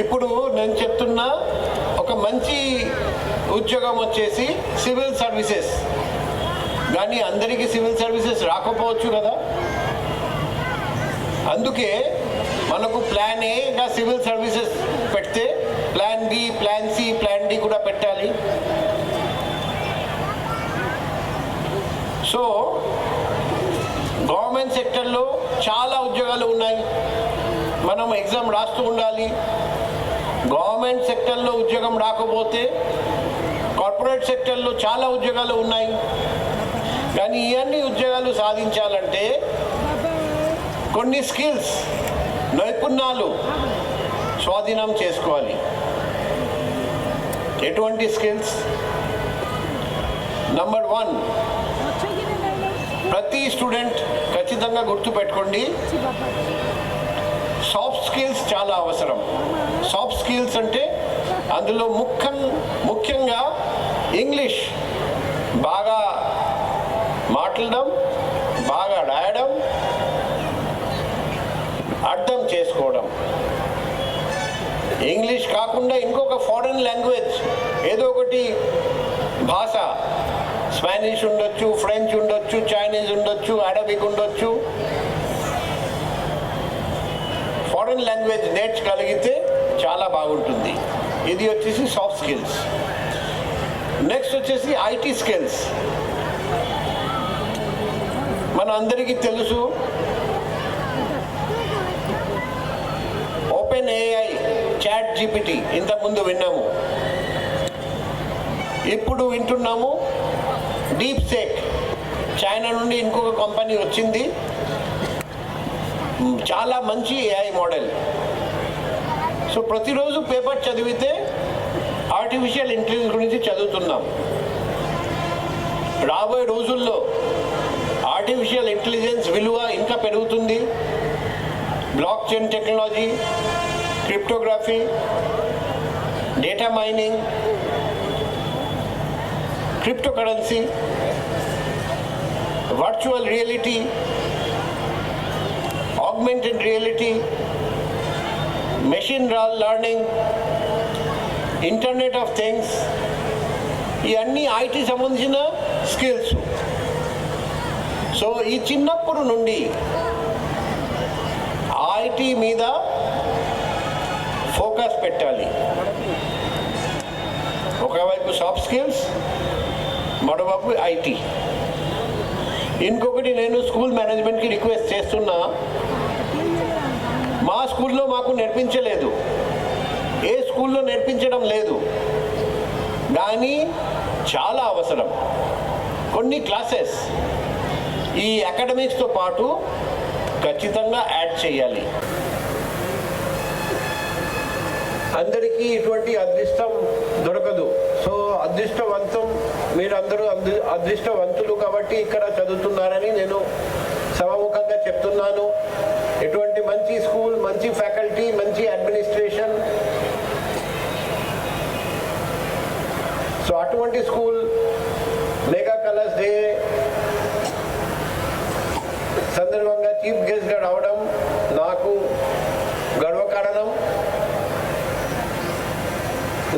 ఇప్పుడు నేను చెప్తున్న ఒక మంచి ఉద్యోగం వచ్చేసి సివిల్ సర్వీసెస్. కానీ అందరికీ సివిల్ సర్వీసెస్ రాకపోవచ్చు కదా. అందుకే మనకు ప్లాన్ ఏగా సివిల్ సర్వీసెస్ పెడితే plan B plan C plan D కూడా పెట్టాలి. సో గవర్నమెంట్ సెక్టర్లో చాలా ఉద్యోగాలు ఉన్నాయి. మనం ఎగ్జామ్ రాస్తూ ఉండాలి. గవర్నమెంట్ సెక్టర్లో ఉద్యోగం రాకపోతే కార్పొరేట్ సెక్టర్లో చాలా ఉద్యోగాలు ఉన్నాయి. కానీ ఇవన్నీ ఉద్యోగాలు సాధించాలంటే కొన్ని స్కిల్స్ నైపుణ్యాలు స్వాధీనం చేసుకోవాలి. ఎటువంటి స్కిల్స్? నంబర్ వన్ ప్రతి స్టూడెంట్ ఖచ్చితంగా గుర్తుపెట్టుకోండి. స్కిల్స్ చాలా అవసరం. సాఫ్ట్ స్కిల్స్ అంటే అందులో ముఖ్యం ముఖ్యంగా ఇంగ్లీష్ బాగా మాట్లాడడం బాగా రాయడం అర్థం చేసుకోవడం. ఇంగ్లీష్ కాకుండా ఇంకొక ఫారెన్ లాంగ్వేజ్ ఏదో ఒకటి భాష. స్పానిష్ ఉండొచ్చు ఫ్రెంచ్ ఉండొచ్చు చైనీస్ ఉండొచ్చు అరబిక్ ఉండొచ్చు. ఫారెన్ లాంగ్వేజ్ నేర్చుగలిగితే చాలా బాగుంటుంది. ఇది వచ్చేసి సాఫ్ట్ స్కిల్స్ నెక్స్ట్ వచ్చేసి ఐటీ స్కిల్స్ మన అందరికీ తెలుసు. ఓపెన్ ఏఐ చాట్ జీపీటీ ఇంతకుముందు విన్నాము. ఇప్పుడు వింటున్నాము. డీప్ సేక్ చైనా నుండి ఇంకొక కంపెనీ వచ్చింది. చాలా మంచి ఏఐ మోడల్. సో ప్రతిరోజు పేపర్ చదివితే ఆర్టిఫిషియల్ ఇంటెలిజెన్స్ గురించి చదువుతున్నాం. రాబోయే రోజుల్లో ఆర్టిఫిషియల్ ఇంటెలిజెన్స్ విలువ ఇంకా పెరుగుతుంది. Block chain technology cryptography data mining cryptocurrency virtual reality augmented reality, machine learning, internet of things ఇవన్నీ ఐటీ సంబంధించిన స్కిల్స్ సో ఈ చిన్నప్పుడు నుండి ఐటీ మీద ఫోకస్ పెట్టాలి. ఒకవైపు సాఫ్ట్ స్కిల్స్ మరోవైపు ఐటీ ఇంకొకటి నేను స్కూల్ మేనేజ్మెంట్కి రిక్వెస్ట్ చేస్తున్నా మా స్కూల్లో మాకు నేర్పించలేదు. ఏ స్కూల్లో నేర్పించడం లేదు. కానీ చాలా అవసరం. కొన్ని క్లాసెస్ ఈ అకాడమిక్స్తో పాటు ఖచ్చితంగా యాడ్ చేయాలి. అందరికీ ఇటువంటి అదృష్టం దొరకదు. సో అదృష్టవంతం మీరందరూ అదృ అదృష్టవంతులు కాబట్టి ఇక్కడ చదువుతున్నారని నేను సమముఖంగా చెప్తున్నాను. ఎటువంటి మంచి స్కూల్ మంచి ఫ్యాకల్టీ మంచి అడ్మినిస్ట్రేషన్ సో అటువంటి స్కూల్ మెగా కలర్స్ డే సందర్భంగా చీఫ్ గెస్ట్గా రావడం నాకు గర్వకారణం.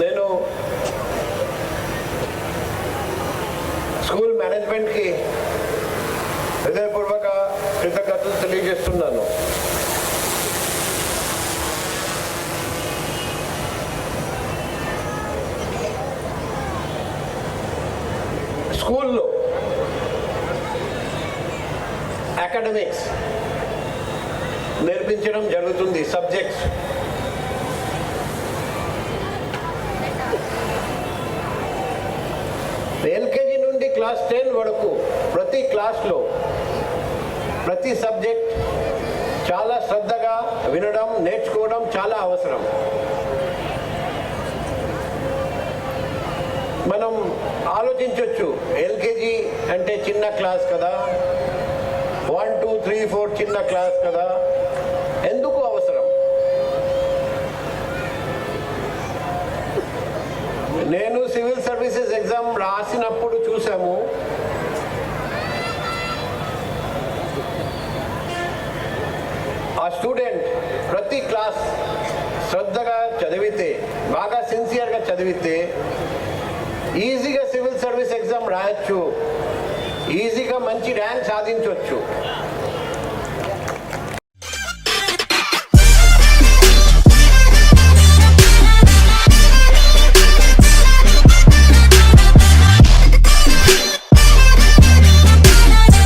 నేను స్కూల్ మేనేజ్మెంట్కి హృదయపూర్వక కృతజ్ఞతలు తెలియజేస్తున్నాను. స్కూల్లో. అకాడమిక్స్ నేర్పించడం జరుగుతుంది సబ్జెక్ట్స్ ఎల్కేజీ నుండి క్లాస్ టెన్ వరకు ప్రతి క్లాస్లో ప్రతి సబ్జెక్ట్ చాలా శ్రద్ధగా వినడం నేర్చుకోవడం చాలా అవసరం. ఆలోచించవచ్చు ఎల్కేజీ అంటే చిన్న క్లాస్ కదా. వన్ టూ త్రీ ఫోర్ చిన్న క్లాస్ కదా. ఎందుకు అవసరం? నేను సివిల్ సర్వీసెస్ ఎగ్జామ్ రాసినప్పుడు చూసాము ఆ స్టూడెంట్ ప్రతి క్లాస్ శ్రద్ధగా చదివితే బాగా సిన్సియర్గా చదివితే ఈజీగా సివిల్ సర్వీస్ ఎగ్జామ్ రాయొచ్చు. ఈజీగా మంచి ర్యాంక్ సాధించవచ్చు